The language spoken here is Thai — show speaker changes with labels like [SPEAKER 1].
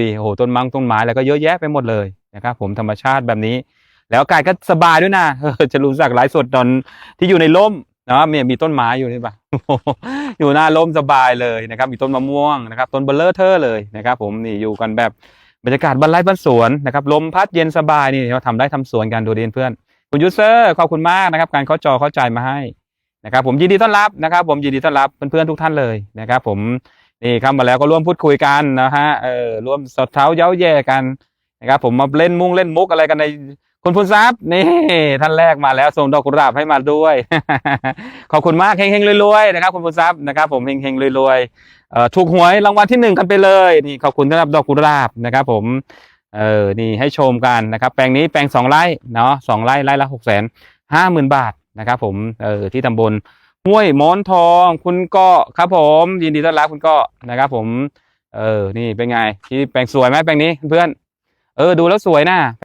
[SPEAKER 1] ดีโอ้โหต้นมังต้นไม้แล้วก็เยอะแยะไปหมดเลยนะครับผมธรรมชาติแบบนี้ แล้วอากาศก็สบายด้วยนะเออจะรู้สักไลฟ์สดตอนที่อยู่ในร่มนะเนี่ยมีต้นไม้อยู่นี่ปะอยู่หน้าร่มสบายเลยนะครับ มีต้นมะม่วงนะครับต้นเบลเลอร์เทอร์เลยนะครับ ผมนี่อยู่กันแบบบรรยากาศบ้านไร่บ้านสวนนะครับลมพัดเย็นสบายนี่เราทำได้ทำสวนกันดูดีเพื่อนคุณยูเซอร์ขอบคุณมากนะครับ การเข้าจอเข้าใจมาให้นะครับ ผมยินดีต้อนรับนะครับ ผมยินดีต้อนรับเพื่อนๆทุกท่านเลยนะครับ ผม นี่เข้ามาแล้วก็ร่วมพูดคุยกันนะฮะเออร่วมสดเท้าเย้าแย่กันนะครับ ผมมาเล่นมุ้งเล่นมุกอะไรกันในคุณพูนทรัพย์นี่ท่านแรกมาแล้วส่งดอกกุหลาบให้มาด้วย ขอบคุณมากเฮงๆรวยๆนะครับคุณพูนทรัพย์นะครับ ผมเฮงๆรวยๆเอ่อถูกหวยรางวัลที่หนึ่งกันไปเลยนี่ขอบคุณสำหรับดอกกุหลาบนะครับ ผมเออนี่ให้ชมกันนะครับ แปลงนี้แปลงสองไร่เนาะสองไร่ไร่ละหกแสนห้าหมื่นบาทนะครับ ผมเออที่ตำบล ห้วยหมอนทองคุณก็ครับผมยินดีต้อนรับคุณก็นะครับ ผม เออ นี่เป็นไงที่แปลงสวยไหมแปลงนี้เพื่อนเออดูแล้วสวยนะ